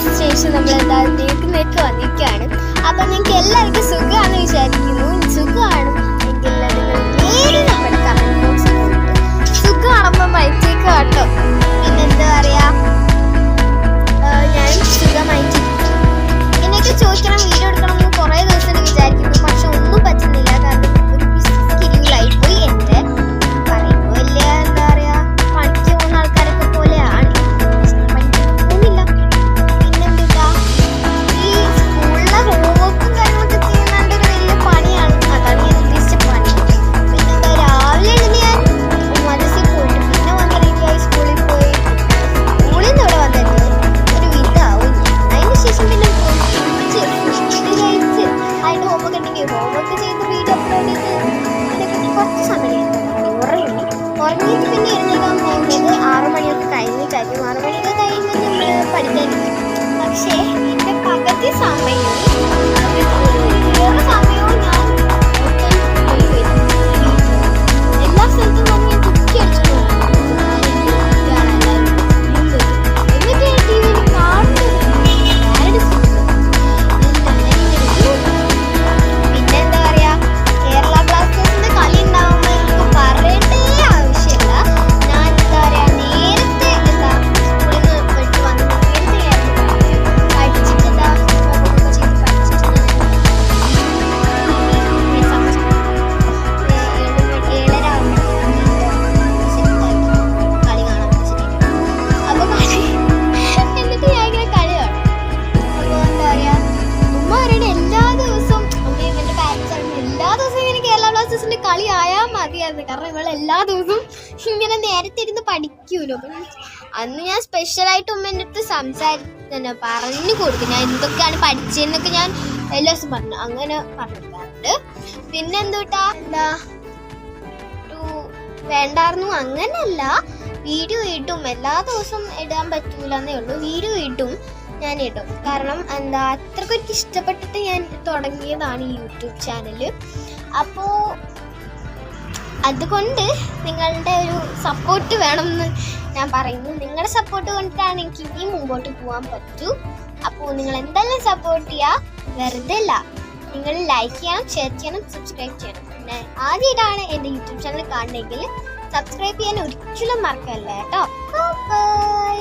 നാളുകൾക്ക് ശേഷം നമ്മൾ എന്താ വീട്ടിലേക്ക് വന്നിരിക്കുകയാണ്. ഉണ്ടെങ്കിൽ ഹോംവർക്ക് ചെയ്ത് വീഡിയോ അപ്ലോഡ് ചെയ്ത് ഇതിനൊക്കെ കുറച്ച് സമയം ഉറങ്ങി ഉറങ്ങിയിട്ട് പിന്നെ എഴുന്നേക്കാൻ പോകുന്നത് ആറ് മണിയൊക്കെ കഴിഞ്ഞിട്ടായിരിക്കും ആറ് മണിയൊക്കെ കഴിഞ്ഞ് നമ്മൾ പഠിക്കാനിരിക്കും ആയാൽ മതിയായിരുന്നു. കാരണം ഇവൾ എല്ലാ ദിവസവും ഇങ്ങനെ നേരത്തെ ഇരുന്ന് പഠിക്കൂലോ. അന്ന് ഞാൻ സ്പെഷ്യലായിട്ട് ഉമ്മേന്റെ അടുത്ത് സംസാരിച്ചു പറഞ്ഞു കൊടുക്കും ഞാൻ എന്തൊക്കെയാണ് പഠിച്ചതെന്നൊക്കെ ഞാൻ എല്ലാ ദിവസവും പറഞ്ഞു. അങ്ങനെ പറഞ്ഞിട്ടുണ്ട്. പിന്നെ എന്തുട്ടാ എന്താ വേണ്ടായിരുന്നു. അങ്ങനല്ല. വീഡിയോ ഇടും. എല്ലാ ദിവസവും ഇടാൻ പറ്റൂല എന്നേ ഉള്ളൂ. വീഡിയോ ഇടും. ഞാൻ ഇടും. കാരണം എന്താ? അത്രയ്ക്ക് ഇഷ്ടപ്പെട്ടിട്ട് ഞാൻ തുടങ്ങിയതാണ് ഈ യൂട്യൂബ് ചാനൽ അപ്പോൾ അതുകൊണ്ട് നിങ്ങളുടെ ഒരു സപ്പോർട്ട് വേണമെന്ന് ഞാൻ പറയുന്നു. നിങ്ങളുടെ സപ്പോർട്ട് കൊണ്ടിട്ടാണ് എനിക്ക് ഇനി മുമ്പോട്ട് പോകാൻ പറ്റൂ. അപ്പോൾ നിങ്ങൾ എന്തെല്ലാം സപ്പോർട്ട് ചെയ്യുക വെറുതെ അല്ല. നിങ്ങൾ ലൈക്ക് ചെയ്യണം ഷെയർ ചെയ്യണം സബ്സ്ക്രൈബ് ചെയ്യണം. പിന്നെ ആദ്യമായിട്ടാണ് എന്റെ യൂട്യൂബ് ചാനൽ കാണണമെങ്കിൽ സബ്സ്ക്രൈബ് ചെയ്യാൻ ഒരിക്കലും മറക്കല്ല കേട്ടോ? ബൈ